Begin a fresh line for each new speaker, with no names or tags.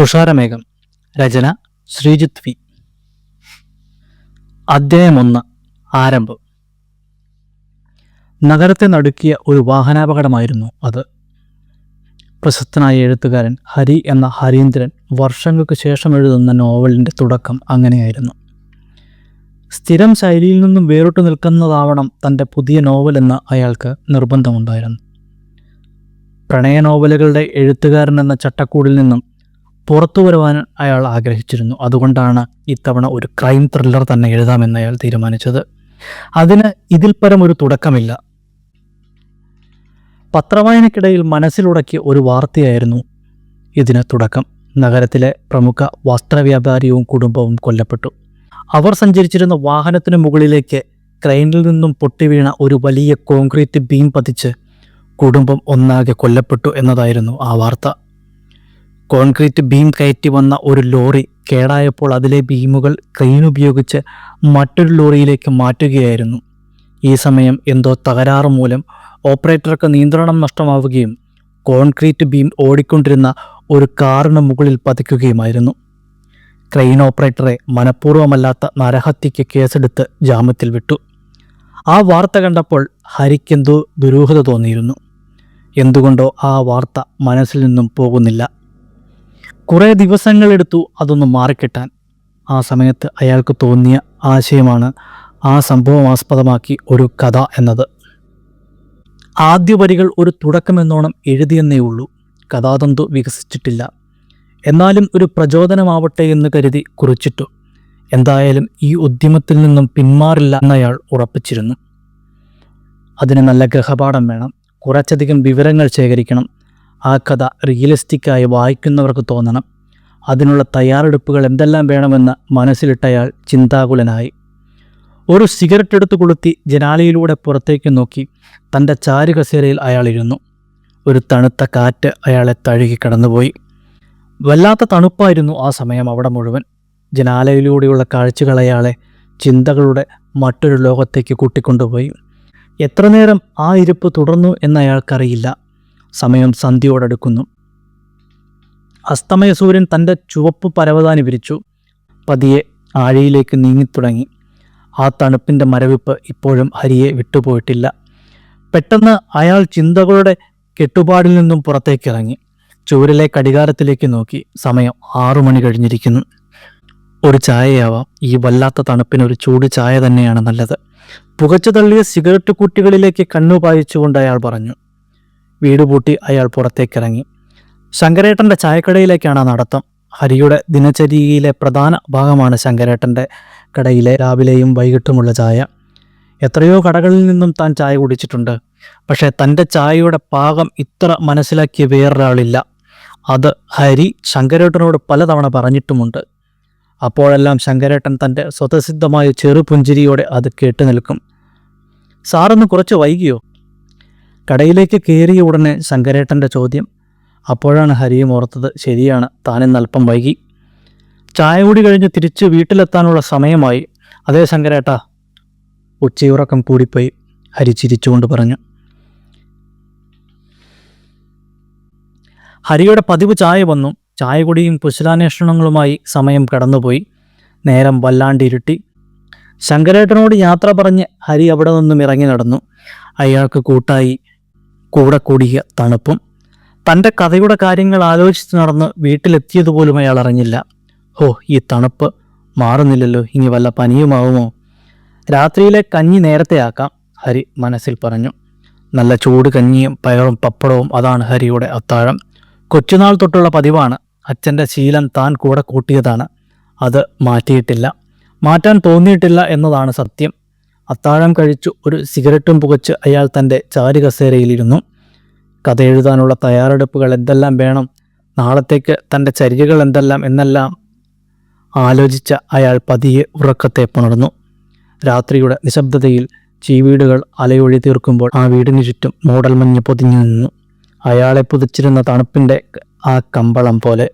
തുഷാരമേഘം രചന Sreejith V. അധ്യായം ഒന്ന് ആരംഭം. നഗരത്തെ നടുക്കിയ ഒരു വാഹനാപകടമായിരുന്നു അത്. പ്രശസ്തനായ എഴുത്തുകാരൻ ഹരി എന്ന ഹരീന്ദ്രൻ വർഷങ്ങൾക്ക് ശേഷം എഴുതുന്ന നോവലിന്റെ തുടക്കം അങ്ങനെയായിരുന്നു. സ്ഥിരം ശൈലിയിൽ നിന്നും വേറിട്ട് നിൽക്കുന്നതാവണം തന്റെ പുതിയ നോവലെന്ന് അയാൾക്ക് നിർബന്ധമുണ്ടായിരുന്നു. പ്രണയ നോവലുകളുടെ എഴുത്തുകാരൻ എന്ന ചട്ടക്കൂടിൽ നിന്നും പുറത്തു വരുവാൻ അയാൾ ആഗ്രഹിച്ചിരുന്നു. അതുകൊണ്ടാണ് ഇത്തവണ ഒരു ക്രൈം ത്രില്ലർ തന്നെ എഴുതാമെന്ന് അയാൾ തീരുമാനിച്ചത്. അതിന് ഇതിൽ പരം ഒരു തുടക്കമില്ല. പത്രവായനക്കിടയിൽ മനസ്സിലുടക്കിയ ഒരു വാർത്തയായിരുന്നു ഇതിന് തുടക്കം. നഗരത്തിലെ പ്രമുഖ വസ്ത്രവ്യാപാരിയും കുടുംബവും കൊല്ലപ്പെട്ടു. അവർ സഞ്ചരിച്ചിരുന്ന വാഹനത്തിനു മുകളിലേക്ക് ക്രെയിനിൽ നിന്നും പൊട്ടിവീണ ഒരു വലിയ കോൺക്രീറ്റ് ബീം പതിച്ച് കുടുംബം ഒന്നാകെ കൊല്ലപ്പെട്ടു എന്നതായിരുന്നു ആ വാർത്ത. കോൺക്രീറ്റ് ബീം കയറ്റി വന്ന ഒരു ലോറി കേടായപ്പോൾ അതിലെ ബീമുകൾ ക്രെയിൻ ഉപയോഗിച്ച് മറ്റൊരു ലോറിയിലേക്ക് മാറ്റുകയായിരുന്നു. ഈ സമയം എന്തോ തകരാറ് മൂലം ഓപ്പറേറ്റർക്ക് നിയന്ത്രണം നഷ്ടമാവുകയും കോൺക്രീറ്റ് ബീം ഓടിക്കൊണ്ടിരുന്ന ഒരു കാറിന് മുകളിൽ പതിക്കുകയുമായിരുന്നു. ക്രെയിൻ ഓപ്പറേറ്ററെ മനഃപൂർവമല്ലാത്ത നരഹത്യയ്ക്ക് കേസെടുത്ത് ജാമ്യത്തിൽ വിട്ടു. ആ വാർത്ത കണ്ടപ്പോൾ ഹരിക്കെന്തോ ദുരൂഹത തോന്നിയിരുന്നു. എന്തുകൊണ്ടോ ആ വാർത്ത മനസ്സിൽ നിന്നും പോകുന്നില്ല. കുറേ ദിവസങ്ങളെടുത്തു അതൊന്ന് മാറിക്കിട്ടാൻ. ആ സമയത്ത് അയാൾക്ക് തോന്നിയ ആശയമാണ് ആ സംഭവം ആസ്പദമാക്കി ഒരു കഥ എന്നത്. ആദ്യ വരികൾ ഒരു തുടക്കമെന്നോണം എഴുതിയെന്നേ ഉള്ളൂ. കഥാതന്തു വികസിച്ചിട്ടില്ല. എന്നാലും ഒരു പ്രചോദനമാവട്ടെ എന്ന് കരുതി കുറിച്ചിട്ടു. എന്തായാലും ഈ ഉദ്യമത്തിൽ നിന്നും പിന്മാറില്ല എന്നയാൾ ഉറപ്പിച്ചിരുന്നു. അതിന് നല്ല ഗ്രഹപാഠം വേണം. കുറച്ചധികം വിവരങ്ങൾ ശേഖരിക്കണം. ആ കഥ റിയലിസ്റ്റിക്കായി വായിക്കുന്നവർക്ക് തോന്നണം. അതിനുള്ള തയ്യാറെടുപ്പുകൾ എന്തെല്ലാം വേണമെന്ന് മനസ്സിലിട്ടയാൾ ചിന്താകുലനായി. ഒരു സിഗരറ്റ് എടുത്തു കൊളുത്തി ജനാലയിലൂടെ പുറത്തേക്ക് നോക്കി തന്റെ ചാരു കസേരയിൽ അയാൾ ഇരുന്നു ഒരു തണുത്ത കാറ്റ് അയാളെ തഴുകി കടന്നുപോയി. വല്ലാത്ത തണുപ്പായിരുന്നു ആ സമയം അവിടെ മുഴുവൻ. ജനാലയിലൂടെയുള്ള കാഴ്ചകൾ അയാളെ ചിന്തകളുടെ മറ്റൊരു ലോകത്തേക്ക് കൂട്ടിക്കൊണ്ടുപോയി. എത്ര നേരം ആ ഇരിപ്പ് തുടർന്നു എന്ന് അയാൾക്കറിയില്ല. സമയം സന്ധ്യയോടടുക്കുന്നു. അസ്തമയ സൂര്യൻ തന്റെ ചുവപ്പ് പരവതാനി വിരിച്ചു പതിയെ ആഴിയിലേക്ക് നീങ്ങിത്തുടങ്ങി. ആ തണുപ്പിന്റെ മരവിപ്പ് ഇപ്പോഴും ഹരിയെ വിട്ടുപോയിട്ടില്ല. പെട്ടെന്ന് അയാൾ ചിന്തകളുടെ കെട്ടുപാടിൽ നിന്നും പുറത്തേക്കിറങ്ങി. ചൂരിലെ കടികാരത്തിലേക്ക് നോക്കി. സമയം ആറു മണി കഴിഞ്ഞിരിക്കുന്നു. ഒരു ചായയാവാം. ഈ വല്ലാത്ത തണുപ്പിന് ഒരു ചൂട് ചായ തന്നെയാണ് നല്ലത്. പുകച്ചു തള്ളിയ സിഗരറ്റ് കുട്ടികളിലേക്ക് കണ്ണു പായിച്ചുകൊണ്ട് അയാൾ പറഞ്ഞു. വീട് പൂട്ടി അയാൾ പുറത്തേക്കിറങ്ങി. ശങ്കരേട്ടന്റെ ചായക്കടയിലേക്കാണ് നടത്തം. ഹരിയുടെ ദിനചര്യയിലെ പ്രധാന ഭാഗമാണ് ശങ്കരേട്ടന്റെ കടയിലെ രാവിലെയും വൈകിട്ടുമുള്ള ചായ. എത്രയോ കടകളിൽ നിന്നും താൻ ചായ കുടിച്ചിട്ടുണ്ട്. പക്ഷേ തന്റെ ചായയുടെ പാകം ഇത്ര മനസ്സിലാക്കിയ വേറൊരാളില്ല. അത് ഹരി ശങ്കരേട്ടനോട് പലതവണ പറഞ്ഞിട്ടുമുണ്ട്. അപ്പോഴെല്ലാം ശങ്കരേട്ടൻ തന്റെ സ്വതസിദ്ധമായ ചെറുപുഞ്ചിരിയോടെ അത് കേട്ടു നിൽക്കും സാറൊന്ന് കുറച്ച് വൈകിയോ? കടയിലേക്ക് കയറിയ ഉടനെ ശങ്കരേട്ടന്റെ ചോദ്യം. അപ്പോഴാണ് ഹരിയും ഓർത്തത് ശരിയാണ് താനിന്ന് അല്പം വൈകി. ചായ കൂടി കഴിഞ്ഞ് തിരിച്ച് വീട്ടിലെത്താനുള്ള സമയമായി. അതേ ശങ്കരേട്ട ഉച്ചയുറക്കം കൂടിപ്പോയി ഹരി ചിരിച്ചുകൊണ്ട് പറഞ്ഞു. ഹരിയുടെ പതിവ് ചായ വന്നു. ചായ കുടിയും കുശലാന്വേഷണങ്ങളുമായി സമയം കടന്നുപോയി. നേരം വല്ലാണ്ട് ഇരുട്ടി ശങ്കരേട്ടനോട് യാത്ര പറഞ്ഞ് ഹരി അവിടെ നിന്നും ഇറങ്ങി നടന്നു. അയാൾക്ക് കൂട്ടായി കൂടെ കൂടിയ തണുപ്പും. തന്റെ കഥയുടെ കാര്യങ്ങൾ ആലോചിച്ച് നടന്ന് വീട്ടിലെത്തിയതുപോലും അയാൾ അറിഞ്ഞില്ല. ഹോ ഈ തണുപ്പ് മാറുന്നില്ലല്ലോ ഇനി വല്ല പനിയുമാവുമോ? രാത്രിയിലെ കഞ്ഞി നേരത്തെ ആക്കാം ഹരി മനസ്സിൽ പറഞ്ഞു. നല്ല ചൂട് കഞ്ഞിയും പയറും പപ്പടവും അതാണ് ഹരിയുടെ അത്താഴം. കൊച്ചുനാൾ തൊട്ടുള്ള പതിവാണ്. അച്ഛന്റെ ശീലം താൻ കൂടെ കൂട്ടിയതാണ്. അത് മാറ്റിയിട്ടില്ല. മാറ്റാൻ തോന്നിയിട്ടില്ല എന്നതാണ് സത്യം. അത്താഴം കഴിച്ചു ഒരു സിഗരറ്റും പുകച്ച് അയാൾ തന്റെ ചാരി കസേരയിലിരുന്നു കഥ എഴുതാനുള്ള തയ്യാറെടുപ്പുകൾ എന്തെല്ലാം വേണം? നാളത്തേക്ക് തന്റെ ചര്യകൾ എന്തെല്ലാം എന്നെല്ലാം ആലോചിച്ച അയാൾ പതിയെ ഉറക്കത്തെ പുണർന്നു. രാത്രിയുടെ നിശബ്ദതയിൽ ചീവീടുകൾ അലയൊഴി തീർക്കുമ്പോൾ ആ വീടിന് ചുറ്റും മൂടൽമഞ്ഞ് പൊതിഞ്ഞു നിന്നു. അയാളെ പുതിച്ചിരുന്ന തണുപ്പിന്റെ ആ കമ്പളം പോലെ.